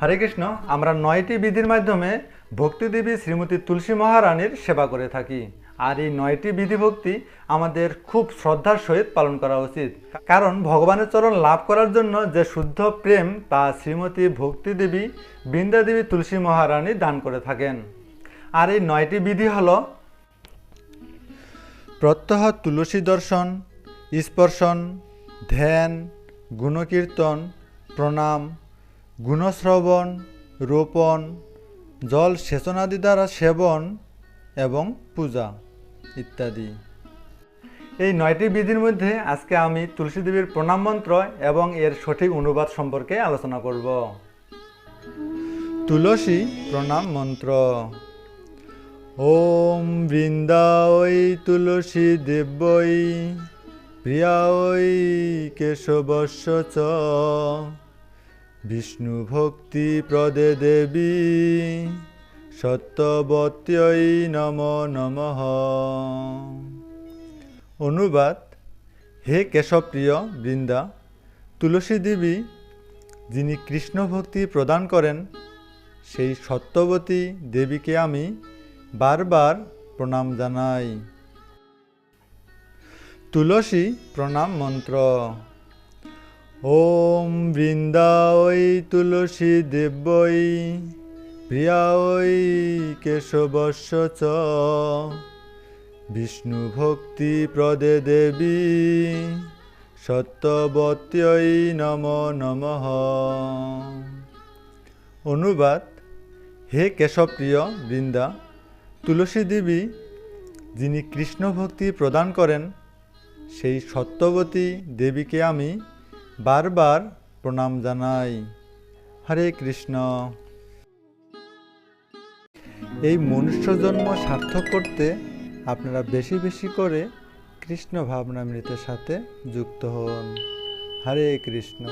হরে কৃষ্ণ, আমরা নয়টি বিধির মাধ্যমে ভক্তিদেবী শ্রীমতী তুলসী মহারানীর সেবা করে থাকি। আর এই নয়টি বিধি ভক্তি আমাদের খুব শ্রদ্ধার সহিত পালন করা উচিত। কারণ ভগবানের চরণ লাভ করার জন্য যে শুদ্ধ প্রেম তা শ্রীমতী ভক্তিদেবী বৃন্দাদেবী তুলসী মহারানী দান করে থাকেন। আর এই নয়টি বিধি হলো প্রত্যহ তুলসী দর্শন, স্পর্শন, ধ্যান, গুণকীর্তন, প্রণাম গুণশ্রবণ, রোপণ, জল সেচনাদি দ্বারা সেবন এবং পূজা ইত্যাদি। এই নয়টি বিধির মধ্যে আজকে আমি তুলসী দেবীর প্রণাম মন্ত্র এবং এর সঠিক অনুবাদ সম্পর্কে আলোচনা করব। তুলসী প্রণাম মন্ত্র। ওম বৃন্দাওই তুলসী দেবই প্রিয়াওই কেশবস্য চ। বিষ্ণু ভক্তি প্রদে দেবী সত্যবত্যই নম নমঃ অনুবাদ হে কেশবপ্রিয় বৃন্দা, তুলসী দেবী, যিনি কৃষ্ণ ভক্তি প্রদান করেন, সেই সত্যবতী দেবীকে আমি বারবার প্রণাম জানাই। তুলসী প্রণাম মন্ত্র। ওম বৃন্দাওই তুলসী দেবই প্রিয়াওই কেশবস্য চ। বিষ্ণু ভক্তি প্রদে দেবী, সত্যবত্যই নম নমঃ। অনুবাদ, হে কেশবপ্রিয় বৃন্দা, তুলসী দেবী, যিনি কৃষ্ণ ভক্তি প্রদান করেন, সেই সত্যবতী দেবীকে আমি বারবার প্রণাম জানাই। হরে কৃষ্ণ। এই মনুষ্য জন্ম সার্থক করতে আপনারা বেশি বেশি করে কৃষ্ণ ভাবনামৃতের সাথে যুক্ত হন। হরে কৃষ্ণ।